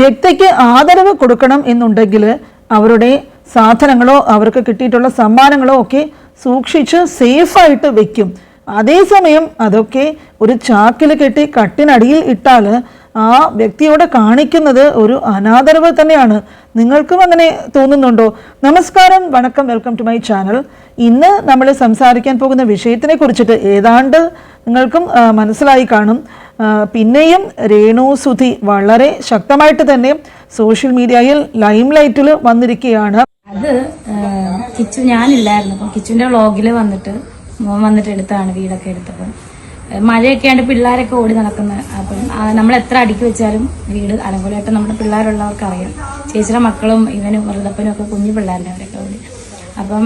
വ്യക്തിക്ക് ആദരവ് കൊടുക്കണം എന്നുണ്ടെങ്കിൽ അവരുടെ സാധനങ്ങളോ അവർക്ക് കിട്ടിയിട്ടുള്ള സമ്മാനങ്ങളോ ഒക്കെ സൂക്ഷിച്ച് സേഫായിട്ട് വെക്കും. അതേസമയം അതൊക്കെ ഒരു ചാക്കിൽ കെട്ടി കട്ടിനടിയിൽ ഇട്ടാൽ ആ വ്യക്തിയോട് കാണിക്കുന്നത് ഒരു അനാദരവ് തന്നെയാണ്. നിങ്ങൾക്കും അങ്ങനെ തോന്നുന്നുണ്ടോ? നമസ്കാരം വണക്കം വെൽക്കം ടു മൈ ചാനൽ. ഇന്ന് നമ്മൾ സംസാരിക്കാൻ പോകുന്ന വിഷയത്തിനെ കുറിച്ചിട്ട് ഏതാണ്ട് നിങ്ങൾക്കും മനസ്സിലായി കാണും. പിന്നെയും രേണു സുധി വളരെ ശക്തമായിട്ട് തന്നെ സോഷ്യൽ മീഡിയയിൽ ലൈം ലൈറ്റിൽ വന്നിരിക്കുകയാണ്. അത് കിച്ചു ഞാനില്ലായിരുന്നു. അപ്പം കിച്ചുവിന്റെ വ്ളോഗിൽ വന്നിട്ട് വന്നിട്ട് എടുത്താണ് വീടൊക്കെ എടുത്തപ്പം. ആ, മഴയൊക്കെ ആണ്ട് പിള്ളേരൊക്കെ ഓടി നടക്കുന്നത് അപ്പം നമ്മൾ എത്ര അടുക്കി വെച്ചാലും വീട് അലങ്കോലമായിട്ട് നമ്മുടെ പിള്ളേരുള്ളവർക്ക് അറിയാം. ചേച്ചിയുടെ മക്കളും ഇവനും വൃതപ്പനും ഒക്കെ കുഞ്ഞു പിള്ളേരുടെ അവരൊക്കെ ഓടി. അപ്പം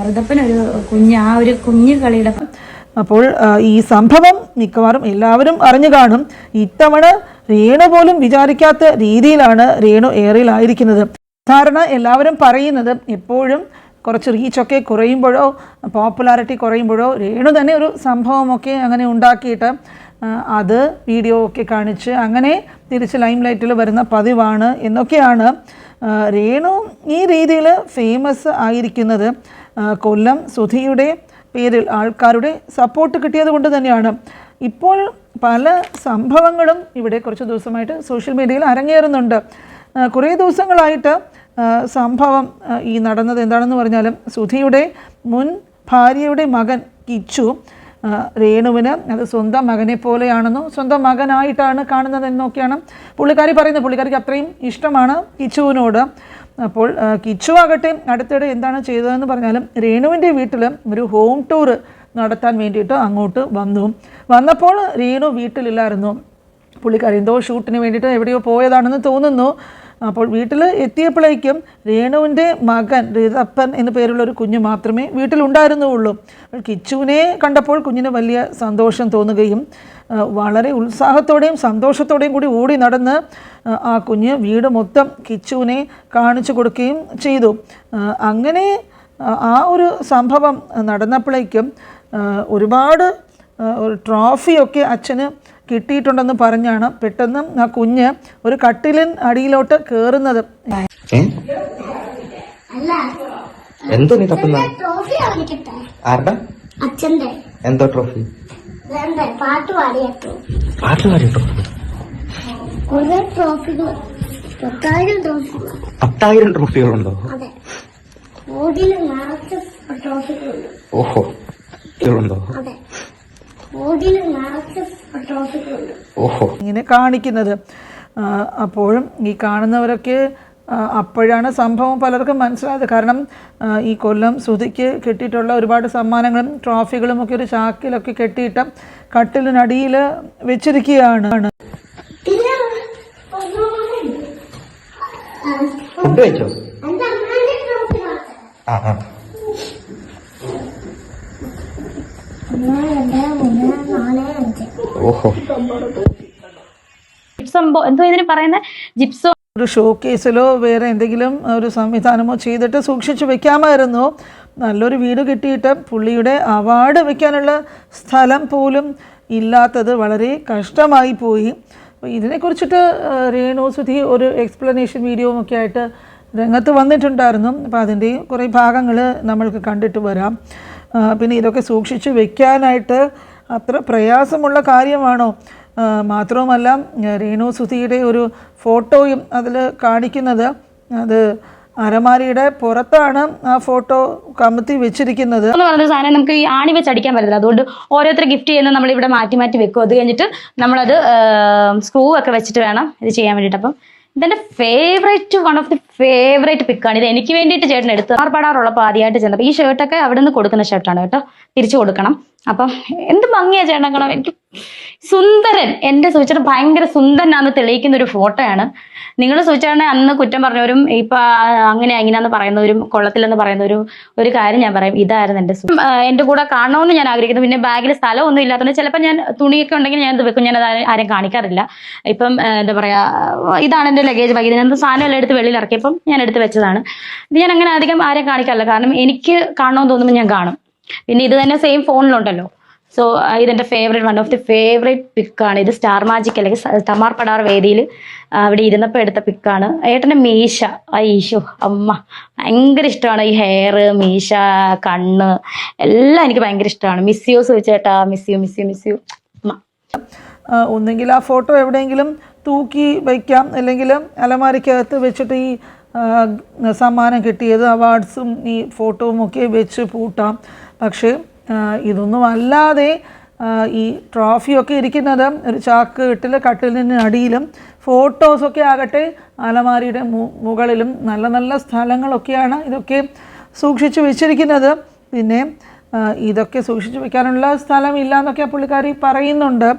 വൃതപ്പനൊരു കുഞ്ഞ് ആ ഒരു കുഞ്ഞു കളിയുടെ അപ്പോൾ ഈ സംഭവം മിക്കവാറും എല്ലാവരും അറിഞ്ഞു കാണും. ഇത്തവണ രേണു പോലും വിചാരിക്കാത്ത രീതിയിലാണ് രേണു ഏറിയിലായിരിക്കുന്നത് സാധാരണ എല്ലാവരും പറയുന്നത് എപ്പോഴും കുറച്ച് റീച്ചൊക്കെ കുറയുമ്പോഴോ പോപ്പുലാരിറ്റി കുറയുമ്പോഴോ രേണു തന്നെ ഒരു സംഭവമൊക്കെ അങ്ങനെ ഉണ്ടാക്കിയിട്ട് അത് വീഡിയോ ഒക്കെ കാണിച്ച് അങ്ങനെ തിരിച്ച് ലൈം ലൈറ്റിൽ വരുന്ന പതിവാണ് എന്നൊക്കെയാണ് രേണു ഈ രീതിയിൽ ഫേമസ് ആയിരിക്കുന്നത്. കൊല്ലം സുധിയുടെ പേരിൽ ആൾക്കാരുടെ സപ്പോർട്ട് കിട്ടിയത് കൊണ്ട് തന്നെയാണ്. ഇപ്പോൾ പല സംഭവങ്ങളും ഇവിടെ കുറച്ച് ദിവസമായിട്ട് സോഷ്യൽ മീഡിയയിൽ അരങ്ങേറുന്നുണ്ട്. കുറേ ദിവസങ്ങളായിട്ട് സംഭവം ഈ നടന്നത് എന്താണെന്ന് പറഞ്ഞാലും സുധിയുടെ മുൻ ഭാര്യയുടെ മകൻ കിച്ചു രേണുവിന് അത് സ്വന്തം മകനെ പോലെയാണെന്നും സ്വന്തം മകനായിട്ടാണ് കാണുന്നതെന്നൊക്കെയാണ് പുള്ളിക്കാരി പറയുന്നത്. പുള്ളിക്കാരിക്ക് അത്രയും ഇഷ്ടമാണ് കിച്ചുവിനോട്. അപ്പോൾ കിച്ചു ആകട്ടെ അടുത്തിടെ എന്താണ് ചെയ്തതെന്ന് പറഞ്ഞാലും രേണുവിന്റെ വീട്ടിൽ ഒരു ഹോം ടൂർ നടത്താൻ വേണ്ടിയിട്ട് അങ്ങോട്ട് വന്നു. വന്നപ്പോൾ രേണു വീട്ടിലില്ലായിരുന്നു. പുള്ളിക്കാരി എന്തോ ഷൂട്ടിന് വേണ്ടിയിട്ട് എവിടെയോ പോയതാണെന്ന് തോന്നുന്നു. അപ്പോൾ വീട്ടിൽ എത്തിയപ്പോഴേക്കും രേണുവിന്റെ മകൻ രീതപ്പൻ എന്നു പേരുള്ള ഒരു കുഞ്ഞു മാത്രമേ വീട്ടിലുണ്ടായിരുന്നുള്ളൂ. കിച്ചുവിനെ കണ്ടപ്പോൾ കുഞ്ഞിന് വലിയ സന്തോഷം തോന്നുകയും വളരെ ഉത്സാഹത്തോടെയും സന്തോഷത്തോടെയും കൂടി ഓടി നടന്ന് ആ, കുഞ്ഞ് വീട് മൊത്തം കിച്ചുവിനെ കാണിച്ചു കൊടുക്കുകയും ചെയ്തു. അങ്ങനെ ആ, ഒരു സംഭവം നടന്നപ്പോഴേക്കും ഒരുപാട് ഒരു ട്രോഫിയൊക്കെ അച്ഛന് കിട്ടിയിട്ടുണ്ടെന്ന് പറഞ്ഞാണ് പെട്ടെന്ന് ആ കുഞ്ഞ് ഒരു കട്ടിലിൻ അടിയിലോട്ട് കേറുന്നത്. എന്തോ നീ തപ്പുന്ന? ആരുടെ? അച്ഛന്റെ എന്തോ ട്രോഫി പാട്ട് പാടിയ ട്രോഫി പാട്ട് പാടിയ ട്രോഫി ട്രോഫികൾ പത്തായിരം ട്രോഫികളുണ്ടോ ഓഹോ ഉണ്ടോ ഓഹോ. ഇങ്ങനെ കാണിക്കുന്നത്. അപ്പോഴും ഈ കാണുന്നവരൊക്കെ അപ്പോഴാണ് സംഭവം പലർക്കും മനസ്സിലായത്. കാരണം ഈ കൊല്ലം സുധിക്ക് കിട്ടിയിട്ടുള്ള ഒരുപാട് സമ്മാനങ്ങളും ട്രോഫികളും ഒക്കെ ഒരു ചാക്കിലൊക്കെ കെട്ടിയിട്ട് കട്ടിലിനടിയിൽ വെച്ചിരിക്കുകയാണ്. ആ, ആ. ഓഹോ. ജിപ്സം എന്തോ ഇതിന് പറയുന്ന ജിപ്സോ ഒരു ഷോ കേസിലോ വേറെ എന്തെങ്കിലും ഒരു സംവിധാനമോ ചെയ്തിട്ട് സൂക്ഷിച്ചു വെക്കാമായിരുന്നു. നല്ലൊരു വീട് കിട്ടിയിട്ട് പുള്ളിയുടെ അവാർഡ് വെക്കാനുള്ള സ്ഥലം പോലും ഇല്ലാത്തത് വളരെ കഷ്ടമായി പോയി. ഇതിനെക്കുറിച്ചിട്ട് രേണു സുധി ഒരു എക്സ്പ്ലനേഷൻ വീഡിയോ ഒക്കെ ആയിട്ട് രംഗത്ത് വന്നിട്ടുണ്ടായിരുന്നു. അപ്പോൾ അതിന്റെ കുറേ ഭാഗങ്ങൾ നമ്മൾക്ക് കണ്ടിട്ട് വരാം. പിന്നെ ഇതൊക്കെ സൂക്ഷിച്ച് വെക്കാനായിട്ട് അത്ര പ്രയാസമുള്ള കാര്യമാണോ? മാത്രവുമല്ല രേണു സുധിയുടെ ഒരു ഫോട്ടോയും അതിൽ കാണിക്കുന്നത് അത് അരമാരിയുടെ പുറത്താണ് ആ ഫോട്ടോ കമത്തി വെച്ചിരിക്കുന്നത്. എന്ന് പറഞ്ഞ സാധനം നമുക്ക് ഈ ആണി വെച്ച് അടിക്കാൻ പറ്റില്ല അതുകൊണ്ട് ഓരോരുത്തർ ഗിഫ്റ്റ് ചെയ്യുന്ന നമ്മൾ ഇവിടെ മാറ്റി മാറ്റി വെക്കും. അത് കഴിഞ്ഞിട്ട് നമ്മളത് സ്ക്രൂ ഒക്കെ വെച്ചിട്ട് വേണം ഇത് ചെയ്യാൻ വേണ്ടിയിട്ട്. അപ്പം ഇതെന്റെ favourite one of the favourite പിക്കാണ് ഇത് എനിക്ക് വേണ്ടിയിട്ട് ചേട്ടൻ എടുത്ത് ആർപ്പാടാറുള്ളപ്പോൾ ആദ്യമായിട്ട് ചെന്നപ്പോൾ ഈ ഷർട്ടൊക്കെ അവിടെ നിന്ന് കൊടുക്കുന്ന ഷർട്ടാണ് കേട്ടോ. തിരിച്ചു കൊടുക്കണം. അപ്പം എന്ത് ഭംഗിയാ ചേട്ടൻ എനിക്ക് സുന്ദരൻ എന്റെ സൂചന ഭയങ്കര സുന്ദരനാന്ന് തെളിയിക്കുന്ന ഒരു ഫോട്ടോയാണ് നിങ്ങൾ സൂചിച്ചാണ് അന്ന് കുറ്റം പറഞ്ഞവരും ഇപ്പൊ അങ്ങനെ അങ്ങനെയാന്ന് പറയുന്നവരും കൊള്ളത്തില്ലെന്ന് പറയുന്നവരും ഒരു കാര്യം ഞാൻ പറയും. ഇതായിരുന്നു എന്റെ എന്റെ കൂടെ കാണണമെന്ന് ഞാൻ ആഗ്രഹിക്കുന്നു. പിന്നെ ബാഗിൽ സ്ഥലമൊന്നും ഇല്ലാത്തതുകൊണ്ട് ചിലപ്പോൾ ഞാൻ തുണിയൊക്കെ ഉണ്ടെങ്കിൽ ഞാൻ ഇത് വെക്കും. ഞാൻ അത് ആരും കാണിക്കാറില്ല. ഇപ്പം എന്താ പറയാ ഇതാണ് എന്റെ ലഗേജ് ബാഗ് സാധനം എല്ലാം എടുത്ത് വെളിയിൽ ഇറക്കിയപ്പം ഞാൻ എടുത്ത് വെച്ചതാണ്. ഇത് ഞാൻ അങ്ങനെ അധികം ആരെയും കാണിക്കാറില്ല. കാരണം എനിക്ക് കാണണമെന്ന് തോന്നുമ്പോൾ ഞാൻ കാണും. പിന്നെ ഇത് തന്നെ സെയിം ഫോണിലുണ്ടല്ലോ. സോ ഇതെന്റെ favourite one of the favourite പിക്കാണ് ഇത് സ്റ്റാർ മാജിക് അല്ലെങ്കിൽ തമാർ പടാർ വേദിയിൽ അവിടെ ഇരുന്നപ്പോൾ എടുത്ത പിക്കാണ് ഏട്ടന്റെ മീശ. ഈശോ അമ്മ. ഭയങ്കര ഇഷ്ടമാണ് ഈ ഹെയർ മീശ കണ്ണ്. എല്ലാം എനിക്ക് ഭയങ്കര ഇഷ്ടമാണ്. Miss you ചോദിച്ചേട്ടാ miss you miss you miss you ഒന്നെങ്കിൽ ആ ഫോട്ടോ എവിടെയെങ്കിലും തൂക്കി വയ്ക്കാം അല്ലെങ്കിൽ അലമാരിക്കകത്ത് വെച്ചിട്ട് ഈ സമ്മാനം കിട്ടിയത് അവാർഡ്സും ഈ ഫോട്ടോവും ഒക്കെ വെച്ച് പൂട്ടാം. പക്ഷേ ഇതൊന്നും അല്ലാതെ ഈ ട്രോഫിയൊക്കെ ഇരിക്കുന്നത് ഒരു ചാക്ക് കെട്ടിൽ കട്ടിലിന് അടിയിലും ഫോട്ടോസൊക്കെ ആകട്ടെ അലമാരിയുടെ മുകളിലും നല്ല നല്ല സ്ഥലങ്ങളൊക്കെയാണ് ഇതൊക്കെ സൂക്ഷിച്ചു വെച്ചിരിക്കുന്നത്. പിന്നെ ഇതൊക്കെ സൂക്ഷിച്ചു വെക്കാനുള്ള സ്ഥലമില്ല എന്നൊക്കെ പുള്ളിക്കാരി പറയുന്നുണ്ട്.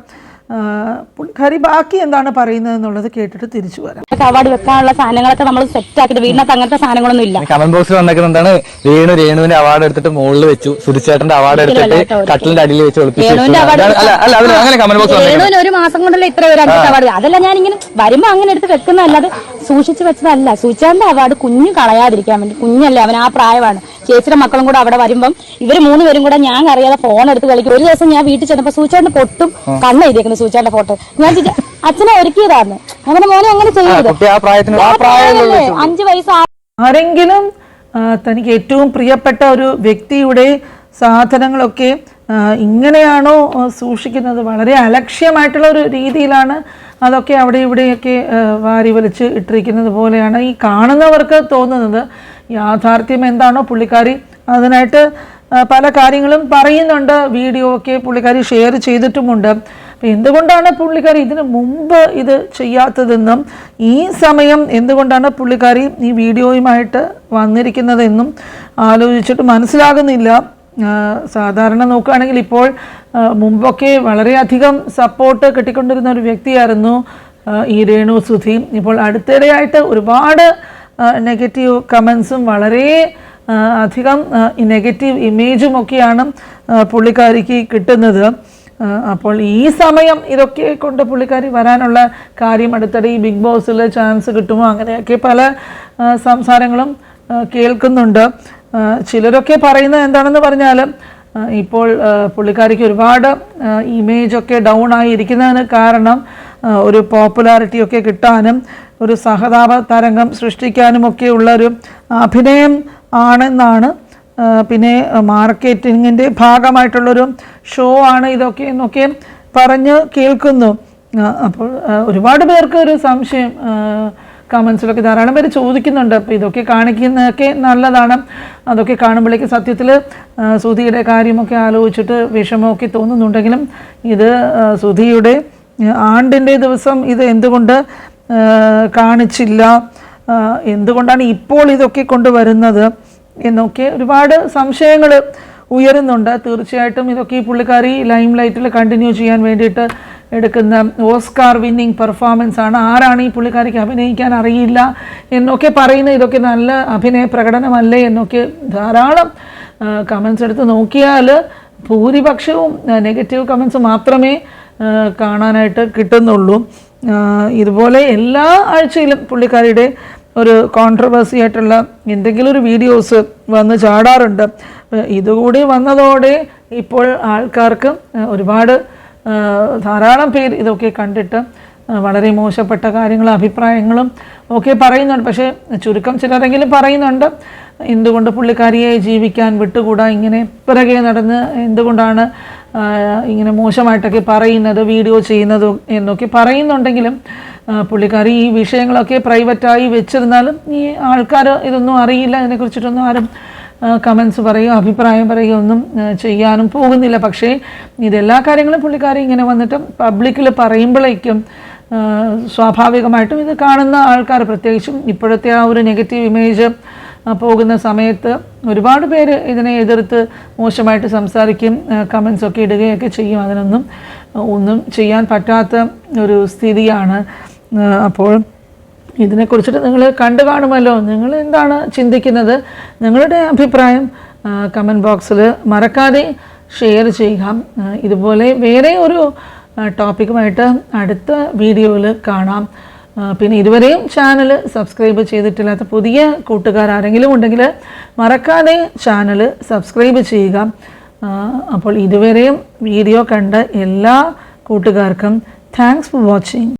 പുള്ളിക്കാരി ബാക്കി എന്താണ് പറയുന്നത് എന്നുള്ളത് കേട്ടിട്ട് തിരിച്ചു വരാം. കവാടി വെക്കാനുള്ള സാധനങ്ങളൊക്കെ നമ്മൾ സെറ്റ് ആക്കിയിട്ട് വീടിനകത്ത് അങ്ങനത്തെ സാധനങ്ങളൊന്നും ഇല്ല. കമന്റ് ബോക്സിൽ വന്നേക്കുന്നത് എന്താണ് രേണു രേണുവിന്റെ അവാർഡ് എടുത്തിട്ട് മുകളിൽ വെച്ചു. സുധിച്ചേട്ടന്റെ അവാർഡ് എടുത്തിട്ട് കട്ടിലിന്റെ അടിയിൽ വെച്ച് ഒളിപ്പിച്ചു അങ്ങനെ കമന്റ് ബോക്സ് വന്നേക്കുന്നത്. രേണുവിന് ഒരു മാസം കൊണ്ടല്ല ഇത്ര ഒരു അവാർഡ്? അതല്ല ഞാൻ ഇങ്ങനെ വരുമ്പോ അങ്ങനെ എടുത്ത് വെക്കുന്നതല്ലാതെ സൂക്ഷിച്ചു വെച്ചതല്ല. സൂക്ഷിച്ചാന്റെ അവാർഡ് കുഞ്ഞു കളയാതിരിക്കാൻ വേണ്ടി കുഞ്ഞല്ലേ അവൻ ആ പ്രായമാണ്. ചേച്ചിയുടെ മക്കളും കൂടെ അവിടെ വരുമ്പം ഇവർ മൂന്ന് പേരും കൂടെ ഞാൻ അറിയാതെ ഫോൺ എടുത്ത് കളിക്കും ഒരു ദിവസം ഞാൻ വീട്ടിൽ ചെന്നപ്പോ സൂചാന്റെ പൊട്ടും കണ്ണെഴുതിയേക്കുന്നു സൂചാന്റെ ഫോട്ടോ. ഞാൻ അച്ഛനെ ഒരുക്കിയതാണ് അങ്ങനെ മോനെ അങ്ങനെ ചെയ്യരുത് അഞ്ചു വയസ്സ് ആരെങ്കിലും തനിക്ക് ഏറ്റവും പ്രിയപ്പെട്ട ഒരു വ്യക്തിയുടെ സാധനങ്ങളൊക്കെ ഇങ്ങനെയാണോ സൂക്ഷിക്കുന്നത്? വളരെ അലക്ഷ്യമായിട്ടുള്ള ഒരു രീതിയിലാണ് അതൊക്കെ അവിടെ ഇവിടെയൊക്കെ വാരി വലിച്ച് ഇട്ടിരിക്കുന്നത് പോലെയാണ് ഈ കാണുന്നവർക്ക് തോന്നുന്നത്. യാഥാർത്ഥ്യം എന്താണോ പുള്ളിക്കാരി അതിനായിട്ട് പല കാര്യങ്ങളും പറയുന്നുണ്ട്. വീഡിയോ ഒക്കെ പുള്ളിക്കാരി ഷെയർ ചെയ്തിട്ടുമുണ്ട്. അപ്പം എന്തുകൊണ്ടാണ് പുള്ളിക്കാരി ഇതിനു മുമ്പ് ഇത് ചെയ്യാത്തതെന്നും ഈ സമയം എന്തുകൊണ്ടാണ് പുള്ളിക്കാരി ഈ വീഡിയോയുമായിട്ട് വന്നിരിക്കുന്നതെന്നും ആലോചിച്ചിട്ട് മനസ്സിലാകുന്നില്ല. സാധാരണ നോക്കുകയാണെങ്കിൽ ഇപ്പോൾ മുമ്പൊക്കെ വളരെയധികം സപ്പോർട്ട് കിട്ടിക്കൊണ്ടിരുന്ന ഒരു വ്യക്തിയായിരുന്നു ഈ രേണു സുധി. ഇപ്പോൾ അടുത്തിടെയായിട്ട് ഒരുപാട് നെഗറ്റീവ് കമൻസും വളരെ അധികം നെഗറ്റീവ് ഇമേജും ഒക്കെയാണ് ആ, പുള്ളിക്കാരിക്ക് കിട്ടുന്നത്. അപ്പോൾ ഈ സമയം ഇതൊക്കെ കൊണ്ട് പുള്ളിക്കാരി വരാനുള്ള കാര്യം അടുത്തിടെ ഈ ബിഗ് ബോസിൽ ചാൻസ് കിട്ടുമോ? അങ്ങനെയൊക്കെ പല സംസാരങ്ങളും കേൾക്കുന്നുണ്ട്. ചിലരൊക്കെ പറയുന്നത് എന്താണെന്ന് പറഞ്ഞാൽ ഇപ്പോൾ പുള്ളിക്കാരിക്ക് ഒരുപാട് ഇമേജൊക്കെ ഡൗൺ ആയിരിക്കുന്നതിന് കാരണം ഒരു പോപ്പുലാരിറ്റിയൊക്കെ കിട്ടാനും ഒരു സഹതാപ തരംഗം സൃഷ്ടിക്കാനുമൊക്കെയുള്ള ഒരു അഭിനയം ആണെന്നാണ് പിന്നെ മാർക്കറ്റിങ്ങിന്റെ ഭാഗമായിട്ടുള്ളൊരു ഷോ ആണ് ഇതൊക്കെ എന്നൊക്കെ പറഞ്ഞ് കേൾക്കുന്നു. അപ്പോൾ ഒരുപാട് പേർക്ക് ഒരു സംശയം കമൻസിലൊക്കെ ധാരാളം പേര് ചോദിക്കുന്നുണ്ട്. അപ്പോൾ ഇതൊക്കെ കാണിക്കുന്നതൊക്കെ നല്ലതാണ്. അതൊക്കെ കാണുമ്പോഴേക്ക് സത്യത്തിൽ സുധിയുടെ കാര്യമൊക്കെ ആലോചിച്ചിട്ട് വിഷമമൊക്കെ തോന്നുന്നുണ്ടെങ്കിലും ഇത് സുധിയുടെ ആണ്ടിന്റെ ദിവസം ഇത് എന്തുകൊണ്ട് കാണിച്ചില്ല. എന്തുകൊണ്ടാണ് ഇപ്പോൾ ഇതൊക്കെ കൊണ്ടുവരുന്നത് എന്നൊക്കെ ഒരുപാട് സംശയങ്ങൾ ഉയരുന്നുണ്ട്. തീർച്ചയായിട്ടും ഇതൊക്കെ ഈ പുള്ളിക്കാരി ലൈം ലൈറ്റിൽ കണ്ടിന്യൂ ചെയ്യാൻ വേണ്ടിയിട്ട് എടുക്കുന്ന ഓസ്കാർ വിന്നിങ് പെർഫോമൻസ് ആണ്. ആരാണ് ഈ പുള്ളിക്കാരിക്ക് അഭിനയിക്കാൻ അറിയില്ല എന്നൊക്കെ പറയുന്ന ഇതൊക്കെ നല്ല അഭിനയ പ്രകടനമല്ലേ എന്നൊക്കെ ധാരാളം കമൻസ് എടുത്ത് നോക്കിയാൽ ഭൂരിപക്ഷവും നെഗറ്റീവ് കമൻസ് മാത്രമേ കാണാനായിട്ട് കിട്ടുന്നുള്ളൂ. ഇതുപോലെ എല്ലാ ആഴ്ചയിലും പുള്ളിക്കാരിയുടെ ഒരു കോൺട്രവേഴ്സി ആയിട്ടുള്ള എന്തെങ്കിലും ഒരു വീഡിയോസ് വന്ന് ചാടാറുണ്ട്. ഇതുകൂടി വന്നതോടെ ഇപ്പോൾ ആൾക്കാർക്ക് ഒരുപാട് ധാരാളം പേര് ഇതൊക്കെ കണ്ടിട്ട് വളരെ മോശപ്പെട്ട കാര്യങ്ങളും അഭിപ്രായങ്ങളും ഒക്കെ പറയുന്നുണ്ട്. പക്ഷേ ചുരുക്കം ചിലരെങ്കിലും പറയുന്നുണ്ട്. എന്തുകൊണ്ട് പുള്ളിക്കാരിയെ ജീവിക്കാൻ വിട്ടുകൂടാ? ഇങ്ങനെ പിറകെ നടന്ന് എന്തുകൊണ്ടാണ് ഇങ്ങനെ മോശമായിട്ടൊക്കെ പറയുന്നത് വീഡിയോ ചെയ്യുന്നത് എന്നൊക്കെ പറയുന്നുണ്ടെങ്കിലും പുള്ളിക്കാരി ഈ വിഷയങ്ങളൊക്കെ പ്രൈവറ്റായി വെച്ചിരുന്നാലും ഈ ആൾക്കാർ ഇതൊന്നും അറിയില്ല. ഇതിനെക്കുറിച്ചിട്ടൊന്നും ആരും കമൻസ് പറയുകയോ അഭിപ്രായം പറയുകയോ ഒന്നും ചെയ്യാനും പോകുന്നില്ല. പക്ഷേ ഇതെല്ലാ കാര്യങ്ങളും പുള്ളിക്കാരി ഇങ്ങനെ വന്നിട്ട് പബ്ലിക്കിൽ പറയുമ്പോഴേക്കും സ്വാഭാവികമായിട്ടും ഇത് കാണുന്ന ആൾക്കാർ പ്രത്യേകിച്ചും ഇപ്പോഴത്തെ ആ ഒരു നെഗറ്റീവ് ഇമേജ് പോകുന്ന സമയത്ത് ഒരുപാട് പേര് ഇതിനെ എതിർത്ത് മോശമായിട്ട് സംസാരിക്കും കമൻസ് ഒക്കെ ഇടുകയൊക്കെ ചെയ്യും. അതിനൊന്നും ഒന്നും ചെയ്യാൻ പറ്റാത്ത ഒരു സ്ഥിതിയാണ്. അപ്പോൾ ഇതിനെക്കുറിച്ചിട്ട് നിങ്ങൾ കണ്ടു കാണുമല്ലോ. നിങ്ങൾ എന്താണ് ചിന്തിക്കുന്നത്? നിങ്ങളുടെ അഭിപ്രായം കമന്റ് ബോക്സിൽ മറക്കാതെ ഷെയർ ചെയ്യുക. ഇതുപോലെ വേറെ ഒരു ടോപ്പിക്കുമായിട്ട് അടുത്ത വീഡിയോയിൽ കാണാം. പിന്നെ ഇതുവരെയും ചാനൽ സബ്സ്ക്രൈബ് ചെയ്തിട്ടില്ലാത്ത പുതിയ കൂട്ടുകാർ ആരെങ്കിലും ഉണ്ടെങ്കിൽ മറക്കാതെ ചാനൽ സബ്സ്ക്രൈബ് ചെയ്യുക. അപ്പോൾ ഇതുവരെയും വീഡിയോ കണ്ട എല്ലാ കൂട്ടുകാർക്കും താങ്ക്സ് ഫോർ വാച്ചിങ്